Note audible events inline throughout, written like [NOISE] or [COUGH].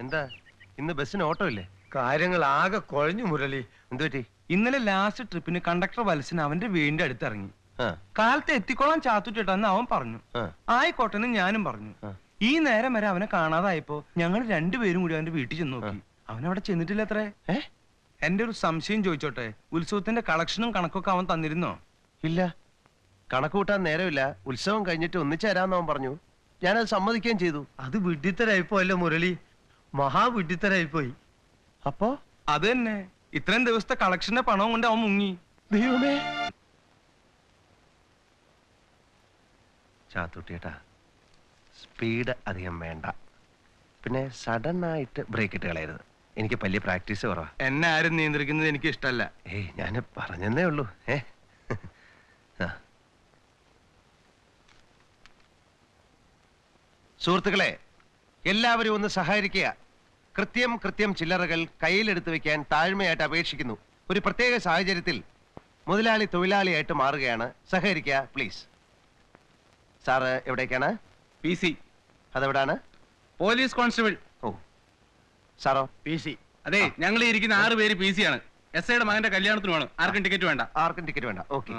എന്താ? ഇന്ന് ബസ്സിന് ഓട്ടോ ഇല്ലേ കാര്യങ്ങൾ ആകെ കുഴഞ്ഞു മുരളി. എന്തുപറ്റി ഇന്നലെ ലാസ്റ്റ് ട്രിപ്പിന് കണ്ടക്ടർ വത്സന് അവന്റെ വീടിന്റെ അടുത്തിറങ്ങി. ആ. കാലത്ത് എത്തിക്കോളാൻ ചാത്തുറ്റിട്ടെന്ന് അവൻ പറഞ്ഞു. ആ. ആയിക്കോട്ടെന്ന് ഞാനും പറഞ്ഞു. ആ. ഈ നേരം വരെ അവനെ കാണാതായപ്പോ ഞങ്ങൾ രണ്ടുപേരും കൂടി അവന്റെ വീട്ടിൽ ചെന്ന് നോക്കി. അവൻ അവിടെ ചെന്നിട്ടില്ല അത്രേ? ഏ? എന്റെ ഒരു സംശയം ചോദിച്ചോട്ടെ? ഉത്സവത്തിന്റെ കളക്ഷനും കണക്കൊക്കെ അവൻ തന്നിരുന്നോ? ഇല്ല. കണക്ക് കൂട്ടാൻ നേരമില്ല. ഉത്സവം കഴിഞ്ഞിട്ട് ഒന്നിച്ചേരാന്ന് അവൻ പറഞ്ഞു. ഞാനത് സമ്മതിക്കുകയും ചെയ്തു. അത് വിഡ്ഢിത്തരായിപ്പോയല്ലോ മുരളി. മഹാവിഡ്ഢിത്തരായിപ്പോയി. അപ്പോ? അത് തന്നെ ഇത്രയും ദിവസത്തെ കളക്ഷന്റെ പണവും കൊണ്ട് അവൻ മുങ്ങി. ദൈവമേ. ചാത്തുട്ടിയേട്ടാ സ്പീഡ് അധികം വേണ്ട. പിന്നെ സഡൻ ആയിട്ട് ബ്രേക്ക് ഇട്ട് കളയരുത്. എനിക്ക് വലിയ പ്രാക്ടീസ് കുറവാ. എന്നെ ആരും നിയന്ത്രിക്കുന്നത് എനിക്ക് ഇഷ്ടമല്ല ഏയ് ഞാൻ പറഞ്ഞെന്നേ ഉള്ളൂ. ഏ? സുഹൃത്തുക്കളെ എല്ലാവരും ഒന്ന് സഹകരിക്കുക. കൃത്യം കൃത്യം ചില്ലറകൾ കയ്യിലെടുത്ത് വെക്കാൻ താഴ്മയായിട്ട് അപേക്ഷിക്കുന്നു. ഒരു പ്രത്യേക സാഹചര്യത്തിൽ മുതലാളി തൊഴിലാളിയായിട്ട് മാറുകയാണ്. സഹകരിക്കുക പ്ലീസ് സാറ് എവിടേക്കാണ്? പി സി അതെവിടാണ്? പോലീസ് കോൺസ്റ്റബിൾ ഓ. സാറോ പി സി അതെ ഞങ്ങൾ ഇരിക്കുന്ന ആറ് പേര് പി സി ആണ്. എസ് ഐയുടെ മകന്റെ കല്യാണത്തിന് വേണം ആർക്കും ടിക്കറ്റ് വേണ്ട. ആർക്കും ടിക്കറ്റ് വേണ്ട. ഓക്കെ.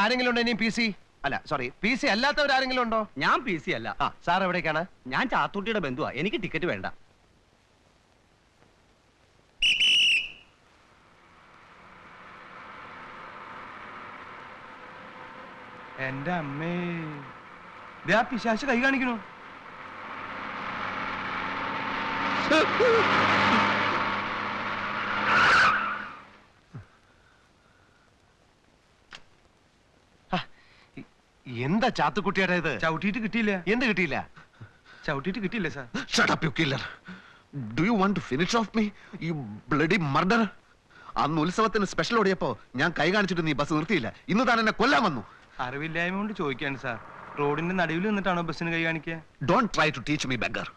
ആരെങ്കിലും ഉണ്ടോ ഇനിയും പി സി അല്ല സോറി പി സി അല്ലാത്തവർ ആരെങ്കിലും ഉണ്ടോ? ഞാൻ പി സി അല്ല. ആ സാർ എവിടേക്കാണ്? ഞാൻ ചാത്തൂട്ടിയുടെ ബന്ധുവാ. എനിക്ക് ടിക്കറ്റ് വേണ്ട. എന്റെ അമ്മേ. ദേ ആ പിശാശ് കൈ കാണിക്കണു. എന്താ ചാത്തുക്കുട്ടിയുടെ ഇത്? ചവിട്ടിയിട്ട് കിട്ടിയില്ല. എന്ത് കിട്ടിയില്ല? ചവിട്ടിയിട്ട് കിട്ടിയില്ല sir. Up, you killer. Do you want to finish off me, you bloody murderer? അന്ന് ഉത്സവത്തിന് സ്പെഷ്യൽ ഓടിയപ്പോ ഞാൻ കൈ കാണിച്ചിട്ട് നീ ബസ് നിർത്തിയില്ല. ഇന്ന് താൻ എന്നെ കൊല്ലാൻ വന്നു. അറിവില്ലായ്മ കൊണ്ട് ചോദിക്കാണ് സാർ. റോഡിന്റെ നടുവിൽ നിന്നിട്ടാണോ ബസ്സിന് കൈ കാണിക്കുക? Don't try to teach me beggar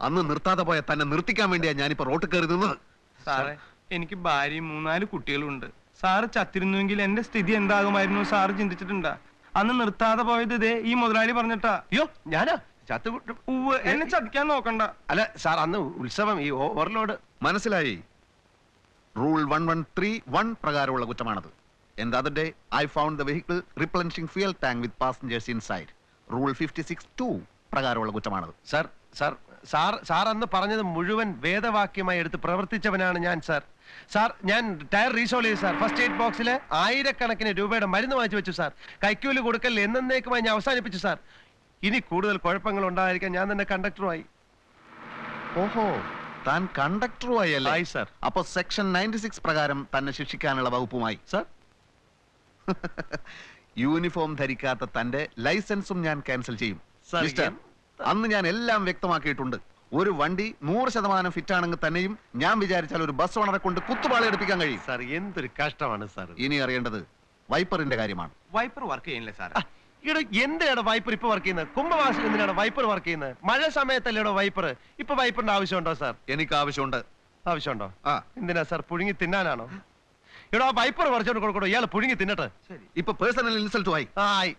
അന്ന് നിർത്താതെ പോയ തന്നെ നിർത്തിക്കാൻ വേണ്ടിയാ ഞാനിപ്പോ റോട്ട് കയറി നിന്നത്. സാറേ എനിക്ക് ഭാര്യയും മൂന്നാൽ കുട്ടികളുണ്ട്. സാറ് ചത്തിരുന്നുവെങ്കിൽ എന്റെ സ്ഥിതി എന്താകുമായിരുന്നു സാറ് ചിന്തിച്ചിട്ടുണ്ടാ? അന്ന് നിർത്താതെ പോയത് ഇതേ ഈ മുതലാളി പറഞ്ഞിട്ടാ. അയ്യോ ഞാനാ? ഉവ്വ് എന്നെ ചതിക്കാൻ നോക്കണ്ട. അല്ല സാർ അന്ന് ഉത്സവം ഈ ഓവർലോഡ്. മനസ്സിലായി? Rule one one three one പ്രകാരമുള്ള കുറ്റമാണത്. And the other day, I found the vehicle replenishing fuel tank with passengers inside. Six two പ്രകാരമുള്ള കുറ്റമാണത്. സാർ സാർ സാർ സാർ അന്ന് പറഞ്ഞത് മുഴുവൻ വേദവാക്യമായി എടുത്ത് പ്രവർത്തിച്ചവനാണ് ഞാൻ സാർ സാർ ഞാൻ ടയർ റീസോൾ ചെയ്തു സാർ ഫസ്റ്റ് എയ്ഡ് ബോക്സിൽ ആയിരക്കണക്കിന് രൂപയുടെ മരുന്ന് വാങ്ങിച്ചു വെച്ചു സാർ കൈക്കൂലി കൊടുക്കൽ എന്നേക്കുമായി ഞാൻ അവസാനിപ്പിച്ചു സാർ ഇനി കൂടുതൽ കുഴപ്പങ്ങൾ ഉണ്ടായിരിക്കാൻ ഞാൻ തന്നെ കണ്ടക്ടറുമായി ഓഹോ താൻ കണ്ടക്ടറുമായി അല്ലേ? സർ. അപ്പൊ സെക്ഷൻ നയന്റി സിക്സ് പ്രകാരം തന്നെ ശിക്ഷിക്കാനുള്ള വകുപ്പുമായി. സാർ [LAUGHS] യൂണിഫോം ധരിക്കാത്ത തന്റെ ലൈസൻസും ഞാൻ ക്യാൻസൽ ചെയ്യും. മിസ്റ്റർ, അന്ന് ഞാൻ എല്ലാം വ്യക്തമാക്കിയിട്ടുണ്ട്. ഒരു വണ്ടി നൂറ് ശതമാനം ഫിറ്റ് ആണെങ്കിൽ തന്നെയും ഞാൻ വിചാരിച്ചാൽ ഒരു ബസ് ഓണറെ കൊണ്ട് കുത്തുപാള എടുപ്പിക്കാൻ കഴിയും. സാർ എന്തൊരു കഷ്ടമാണ് സാർ ഇനി അറിയേണ്ടത് വൈപ്പറിന്റെ കാര്യമാണ്. വൈപ്പർ വർക്ക് ചെയ്യുന്നില്ല സാർ ഇവിടെ എന്തിനാണ് വൈപ്പർ ഇപ്പൊ വർക്ക് ചെയ്യുന്നത്? കുംഭവാസം എന്തിനാണ് വൈപ്പർ വർക്ക് ചെയ്യുന്നത്? മഴ സമയത്തല്ലേടോ വൈപ്പർ? ഇപ്പൊ വൈപ്പറിന്റെ ആവശ്യമുണ്ടോ സാർ? എനിക്ക് ആവശ്യമുണ്ട് ആവശ്യമുണ്ടോ? ആ. എന്തിനാ സാർ പുഴുങ്ങി തിന്നാനാണോ? ആ വൈപ്പർ പറിച്ചോണ്ട് കൊടുക്കണോ ഇയാൾ പുഴുങ്ങി തിന്നട്ടെ. ഇപ്പൊ പേഴ്സണൽ ഇൻസൾട്ട് ആയി. ആയി.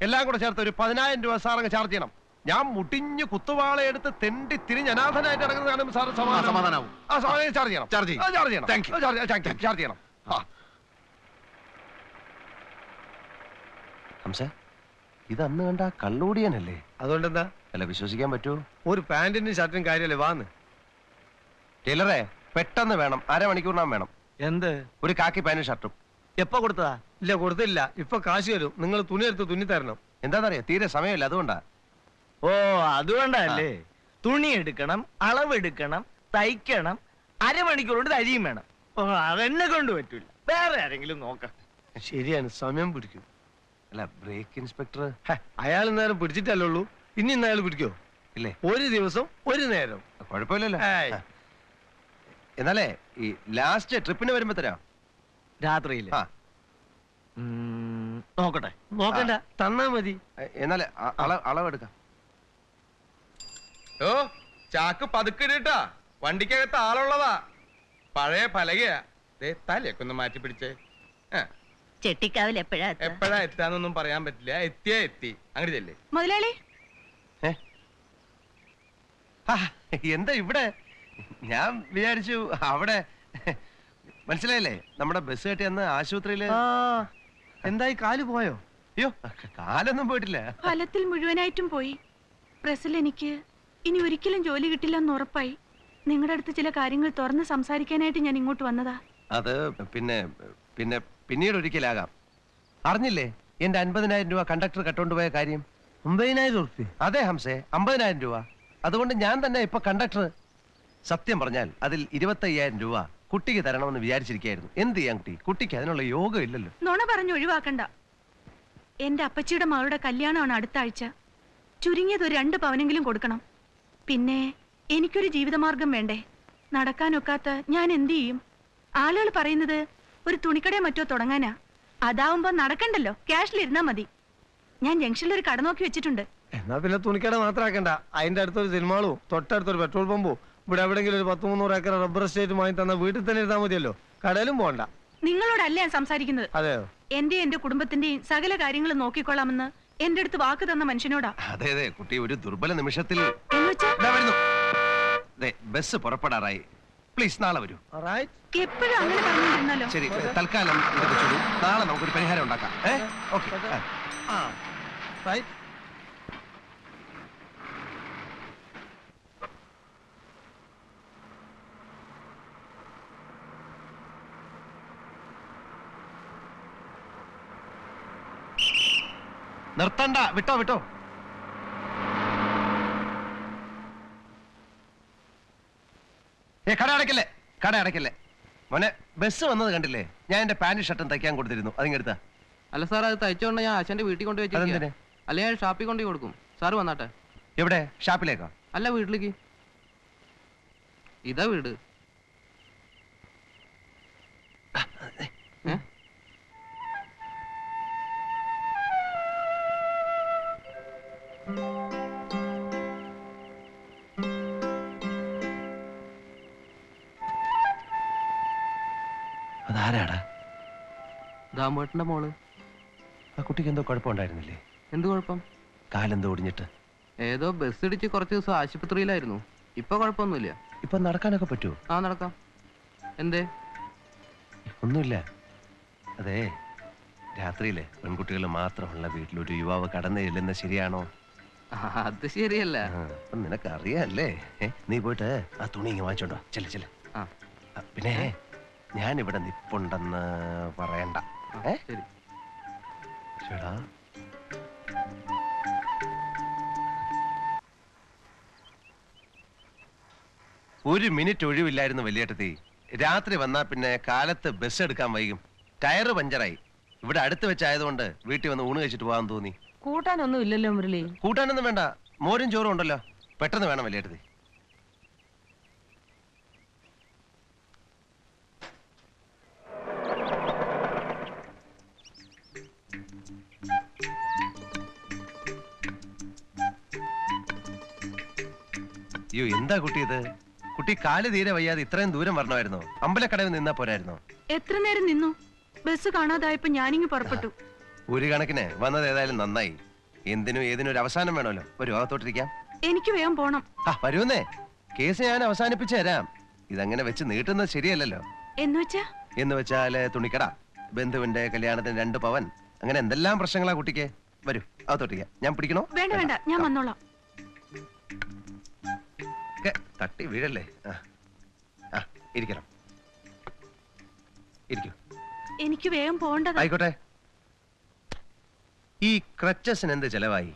എല്ലാം കൂടെ ചേർത്ത് ഒരു പതിനായിരം രൂപ സാർ അങ്ങ് ചാർജ് ചെയ്യണം. ഞാൻ മുടിഞ്ഞ് കുത്തുവാളെ എടുത്ത് തെണ്ടി തിരിഞ്ഞ് അനാഥനായിട്ട് ഇറങ്ങുന്നത് കാണുമ്പോൾ സാർ സമാധാനം സമാധാനാവും. ആ സമാധാനം ചാർജ് ചെയ്യണം. ചാർജ് ചെയ്യും. ചാർജ് ചെയ്യണം. Thank you. Charge charge charge ചെയ്യണം. ആ. ഹംസ ഇത് അന്ന് കണ്ട ആ കള്ളൂടിയനല്ലേ? അതുകൊണ്ട് എന്താ അല്ല വിശ്വസിക്കാൻ പറ്റുമോ ഒരു പാന്റിനും ഷർട്ടും കാര്യമല്ലേ വാന്ന്. ടൈലറെ പെട്ടെന്ന് വേണം. അരമണിക്കൂറിനാൻ വേണം. എന്ത്? ഒരു കാക്കി പാനും ഷർട്ടും. എപ്പോ കൊടുത്തതാ? ഇല്ല കൊടുത്തില്ല. ഇപ്പൊ കാശ് വരും നിങ്ങൾ തുണി എടുത്ത് തുന്നി തരണം. എന്താണെന്നറിയാ തീരെ സമയമില്ല അതുകൊണ്ടാ. ഓ അതുകൊണ്ടല്ലേ? തുണി എടുക്കണം അളവെടുക്കണം തയ്ക്കണം അരമണിക്കൂർ കൊണ്ട് തരിയും വേണം. ഓ അതെന്നെ കൊണ്ട് പറ്റൂല. വേറെ ആരെങ്കിലും നോക്കാം. ശരിയാണ് സമയം പിടിക്കും. അല്ല ബ്രേക്ക് ഇൻസ്പെക്ടർ? അയാൾ നേരം പിടിച്ചിട്ടല്ലേ ഉള്ളൂ. ഇനി ഇന്ന് അയാൾ പിടിക്കോ? ഇല്ലേ. ഒരു ദിവസം ഒരു നേരം. കുഴപ്പമില്ലല്ലോ. എന്നാലേ ഈ ലാസ്റ്റ് ട്രിപ്പിന് വരുമ്പോ തരാം. രാത്രിയിൽ ആ. നോക്കട്ടെ. നോക്കണ്ട തന്നാ മതി. എന്നാലേ അളവെടുക്കാം. ഓ ചാക്ക് പതുക്കിട്ടാ വണ്ടിക്കകത്ത് ആളുള്ളതാ. പഴയ പലകയാ. ദേ തലയൊക്കെ ഒന്ന് മാറ്റി പിടിച്ചേ. ചെട്ടിക്കാവിൽ എപ്പോഴാ എപ്പോഴാ എത്താന്നൊന്നും പറയാൻ പറ്റില്ല. എത്തിയാ എത്തി. അങ്ങനെ ചെല്ലേ. മുതലാളി? എന്താ ഇവിടെ? ഞാൻ വിചാരിച്ചു അവിടെ മനസ്സിലായില്ലേ? നമ്മുടെ ബസ് കെട്ടി അന്ന് ആശുപത്രിയിൽ എന്തായി കാൽ പോയോ? അയ്യോ കാലൊന്നും പോയിട്ടില്ല. ഫലത്തിൽ മുഴുവനായിട്ടും പോയി. പ്രസിൽ എനിക്ക് ഇനി ഒരിക്കലും ജോലി കിട്ടില്ലെന്ന് ഉറപ്പായി. നിങ്ങളുടെ അടുത്ത് ചില കാര്യങ്ങൾ തുറന്ന് സംസാരിക്കാനായിട്ട് ഞാൻ ഇങ്ങോട്ട് വന്നതാ. അത് പിന്നെ പിന്നെ പിന്നീട് ഒരിക്കലാകാം. അറിഞ്ഞില്ലേ എന്റെ അൻപതിനായിരം രൂപ കണ്ടക്ടർ കട്ടോണ്ടുപോയ കാര്യം? അമ്പതിനായിരം രൂപ അതെ ഹംസേ അമ്പതിനായിരം രൂപ. അതുകൊണ്ട് ഞാൻ തന്നെ ഇപ്പൊ കണ്ടക്ടർ സത്യം പറഞ്ഞാൽ അതിൽ ഇരുപത്തയ്യായിരം രൂപ കുട്ടിക്ക് തരണമെന്ന് വിചാരിച്ചിരിക്കായിരുന്നു എന്ത് ചെയ്യാൻ കുട്ടി? കുട്ടിക്ക് അതിനുള്ള യോഗം ഇല്ലല്ലോ. നുണ പറഞ്ഞു ഒഴിവാക്കണ്ട. എന്റെ അപ്പച്ചിയുടെ മകളുടെ കല്യാണമാണ് അടുത്ത ആഴ്ച. ചുരുങ്ങിയത് ഒരു രണ്ട് പവനെങ്കിലും കൊടുക്കണം. പിന്നെ എനിക്കൊരു ജീവിതമാർഗം വേണ്ടേ? നടക്കാനൊക്കാത്ത ഞാൻ എന്ത് ചെയ്യും? ആളുകൾ പറയുന്നത് ഒരു തുണിക്കടയോ മറ്റോ തുടങ്ങാനാ. അതാവുമ്പോ നടക്കണ്ടല്ലോ. ക്യാഷിലിരുന്നാ മതി. ഞാൻ ജംഗ്ഷനിൽ ഒരു കട നോക്കി വെച്ചിട്ടുണ്ട്. എന്നാ പിന്നെ തുണിക്കട മാത്രമാക്കണ്ട അതിന്റെ അടുത്തൊരു സിനിമാളും തൊട്ടടുത്തൊരു പെട്രോൾ പമ്പും ഇവിടെ എവിടെങ്കിലും ഒരു പത്ത് മുന്നൂറ് ഏക്കർ റബ്ബർ എസ്റ്റേറ്റ് വാങ്ങി തന്ന വീട്ടിൽ തന്നെ ഇരുന്നാൽ മതിയല്ലോ. കടയിലും പോകണ്ട നിങ്ങളോടല്ല ഞാൻ സംസാരിക്കുന്നത്? അതെയോ? എന്റെ എന്റെ കുടുംബത്തിന്റെയും സകല കാര്യങ്ങളും നോക്കിക്കൊള്ളാമെന്ന് എന്റെ അടുത്ത് വാക്ക് തന്ന മനുഷ്യനോടാ. അതെ അതെ കുട്ടി ഒരു ദുർബല നിമിഷത്തിൽ ബസ് പുറപ്പെടാറായി. പ്ലീസ് നാളെ വരൂ. എപ്പോഴും അങ്ങനെ പറഞ്ഞിരുന്നല്ലോ ശരി തൽക്കാലം നാളെ നമുക്കൊരു പരിഹാരം ഉണ്ടാക്കാം. ഏ? ഓക്കെ നിർത്തണ്ട. വിട്ടോ വിട്ടോ. ഏ കട അടയ്ക്കല്ലേ? കട അടയ്ക്കല്ലേ. മോനെ ബസ് വന്നത് കണ്ടില്ലേ? ഞാൻ എന്റെ പാന്റ് ഷർട്ടും തയ്ക്കാൻ കൊടുത്തിരുന്നു. അതിങ്ങെടുത്ത. അല്ല സാർ അത് തയ്ച്ചോണ്ട് ഞാൻ അച്ഛന്റെ വീട്ടിൽ കൊണ്ട്? വെച്ചിരിക്കുക അല്ലെ ഞാൻ ഷാപ്പിൽ കൊണ്ടുപോയി കൊടുക്കും. സാറ് വന്നാട്ടെ. എവിടെ? ഷാപ്പിലേക്കോ? അല്ല വീട്ടിലേക്ക്. ഇതാ വീട്. അതാരാടാ? ദാമേട്ടന്റെ മോൾ. ആ കുട്ടിക്ക് എന്തോ കുഴപ്പമുണ്ടായിരുന്നില്ലേ? എന്ത് കുഴപ്പം? കാലെന്തോ ഒടിഞ്ഞിട്ട്. ഏതോ ബസ് ഇടിച്ച് കുറച്ച് ദിവസം ആശുപത്രിയിലായിരുന്നു. ഇപ്പൊ കുഴപ്പമൊന്നുമില്ല. ഇപ്പൊ നടക്കാനൊക്കെ പറ്റുമോ ആ നടക്കാം. എന്തേ? ഒന്നുമില്ല. അതെ രാത്രിയിലെ പെൺകുട്ടികൾ മാത്രമുള്ള വീട്ടിൽ ഒരു യുവാവ് കടന്നു ചെല്ലുന്ന ശരിയാണോ? അത് ശരിയല്ല. നിനക്ക് അറിയാല്ലേ നീ പോയിട്ട് ആ തുണി ഇങ്ങ് വാങ്ങിച്ചോണ്ടോ ചെല്ല ചെല്ല. പിന്നെ ഞാൻ ഇവിടെ നിപ്പുണ്ടെന്ന് പറയണ്ട? ചേടാ ഒരു മിനിറ്റ് ഒഴിവില്ലായിരുന്നു വലിയേട്ടത്തി. രാത്രി വന്നാ പിന്നെ കാലത്ത് ബസ് എടുക്കാൻ വൈകും. ടയർ പഞ്ചറായി. ഇവിടെ അടുത്ത് വെച്ചായതുകൊണ്ട് വീട്ടിൽ വന്ന് ഊണ് കഴിച്ചിട്ട് പോകാൻ തോന്നി. കൂട്ടാനൊന്നും ഇല്ലല്ലോ മുരളി. കൂട്ടാനൊന്നും വേണ്ട. മോരും ചോറും ഉണ്ടല്ലോ. പെട്ടെന്ന് വേണം വലിയ അയ്യോ എന്താ കുട്ടി ഇത്? കുട്ടി കാൽ തീരെ വയ്യാതെ ഇത്രയും ദൂരം വരണമായിരുന്നോ? അമ്പലക്കടവിൽ നിന്നാ പോരായിരുന്നോ? എത്ര നേരം നിന്നു? ബസ് കാണാതായപ്പോ ഞാനിങ്ങ് പുറപ്പെട്ടു. ഒരു കണക്കിന് വന്നത് ഏതായാലും നന്നായി. എന്തിനും ഏതിനും ഒരു അവസാനം വേണമല്ലോ. ഒരു രോഗത്തോട്ടിരിക്കാം. എനിക്ക് വേഗം പോണം. ആ വരൂന്നേ. കേസ് ഞാൻ അവസാനിപ്പിച്ചു തരാം. ഇതങ്ങനെ വെച്ച് നീട്ടുന്നത് ശരിയല്ലല്ലോ. എന്ന് വെച്ചാ? എന്ന് വെച്ചാൽ തുണിക്കട ബന്ധുവിന്റെ കല്യാണത്തിന് രണ്ട് പവൻ. അങ്ങനെ എന്തെല്ലാം പ്രശ്നങ്ങളാ കുട്ടിക്ക്? വരൂ അകത്തോട്ടിരിക്കാം. ഞാൻ പിടിക്കണോ? വേണ്ട വേണ്ട. ഞാൻ വന്നോളാം. ഒക്കെ തട്ടി വീഴല്ലേ? ആ. ആ ഇരിക്കണം. ഇരിക്കൂ. എനിക്ക് വേഗം പോണ്ടതാ ആയിക്കോട്ടെ. ഈ ക്രച്ചസിന് എന്ത് ചെലവായി?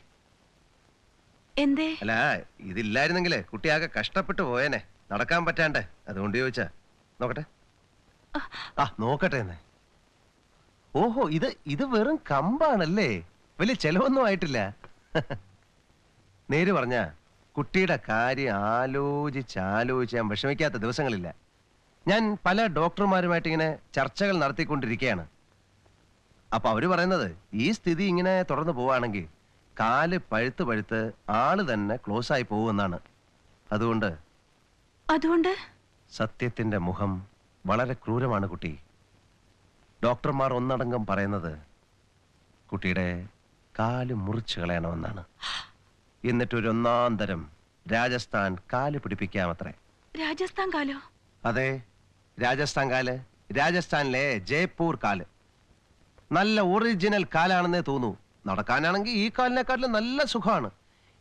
എന്തേ? അല്ല ഇതില്ലായിരുന്നെങ്കിലേ കുട്ടി ആകെ കഷ്ടപ്പെട്ടു പോയേനെ. നടക്കാൻ പറ്റാണ്ട്. അതുകൊണ്ട് ചോദിച്ചാ. നോക്കട്ടെ. ആ നോക്കട്ടെ എന്നെ. ഓഹോ ഇത് ഇത് വെറും കമ്പാണല്ലേ? വലിയ ചെലവൊന്നും ആയിട്ടില്ല. നേര് പറഞ്ഞ കുട്ടിയുടെ കാര്യം ആലോചിച്ച് ആലോചിച്ച് ഞാൻ വിഷമിക്കാത്ത ദിവസങ്ങളില്ല. ഞാൻ പല ഡോക്ടർമാരുമായിട്ട് ഇങ്ങനെ ചർച്ചകൾ നടത്തിക്കൊണ്ടിരിക്കുകയാണ് അപ്പൊ അവർ പറയുന്നത് ഈ സ്ഥിതി ഇങ്ങനെ തുടർന്ന് പോവാണെങ്കിൽ കാൽ പഴുത്ത് പഴുത്ത് ആൾ തന്നെ ക്ലോസ് ആയി പോവുമെന്നാണ് അതുകൊണ്ട് അതുകൊണ്ട്? സത്യത്തിന്റെ മുഖം വളരെ ക്രൂരമാണ് കുട്ടി. ഡോക്ടർമാർ ഒന്നടങ്കം പറയുന്നത് കുട്ടിയുടെ കാൽ മുറിച്ചു കളയണമെന്നാണ്. എന്നിട്ടൊരു ഒന്നാം തരം രാജസ്ഥാൻ കാൽ പിടിപ്പിക്കാമത്രേ. രാജസ്ഥാൻ കാലോ? അതെ രാജസ്ഥാൻ കാൽ. രാജസ്ഥാനിലെ ജയ്പൂർ കാൽ. നല്ല ഒറിജിനൽ കാലാണെന്നേ തോന്നൂ. നടക്കാനാണെങ്കിൽ ഈ കാലിനെക്കാട്ടിലും നല്ല സുഖമാണ്.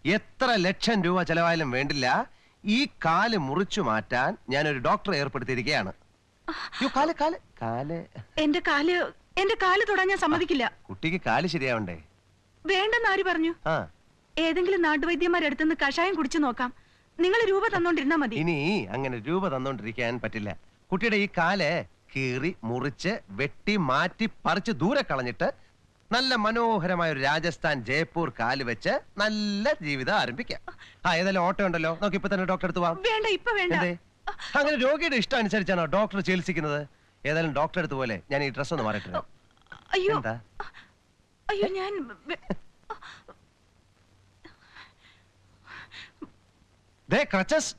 എത്ര ലക്ഷം രൂപ ചെലവായാലും വേണ്ടില്ല. ഈ കാൽ മുറിച്ചു മാറ്റാൻ ഞാൻ ഒരു ഡോക്ടറെ ഏർപ്പെടുത്തിയിരിക്കുകയാണ്. അയ്യോ, കാൽ കാൽ കാൽ. എന്റെ കാൽ എന്റെ കാൽ തൊടാൻ ഞാൻ സമ്മതിക്കില്ല. കുട്ടിക്ക് കാൽ ശരിയാവണ്ടേ? വേണ്ടെന്ന് ആര് പറഞ്ഞു? ആ. ഏതെങ്കിലും നാട്ടുവൈദ്യന്മാരടുത്തുനിന്ന് കഷായം കുടിച്ചു നോക്കാം. നിങ്ങൾ രൂപ തന്നോണ്ടിരുന്നാ മതി. ഇനി അങ്ങനെ രൂപ തന്നോണ്ടിരിക്കാൻ പറ്റില്ല. കുട്ടിയുടെ ഈ കാൽ കീറി മുറിച്ച് വെട്ടി മാറ്റി പറിച്ച് ദൂരെ കളഞ്ഞിട്ട് നല്ല മനോഹരമായ ഒരു രാജസ്ഥാൻ ജയ്പൂർ കാൽ വെച്ച് നല്ല ജീവിതം ആരംഭിക്കാം. ആ ഏതായാലും ഓട്ടോ ഉണ്ടല്ലോ. നമുക്ക് ഇപ്പൊ തന്നെ ഡോക്ടർ അടുത്ത് പോവാം വേണ്ട ഇപ്പൊ വേണ്ട. എന്തേ? അങ്ങനെ രോഗിയുടെ ഇഷ്ടം അനുസരിച്ചാണോ ഡോക്ടർ ചികിത്സിക്കുന്നത്? ഏതായാലും ഡോക്ടർ അടുത്ത് പോലെ. ഞാൻ ഈ ഡ്രസ് ഒന്ന് മാറിയിട്ട് അയ്യോ. എന്താ? അയ്യോ ഞാൻ ദേ ക്രച്ചസ്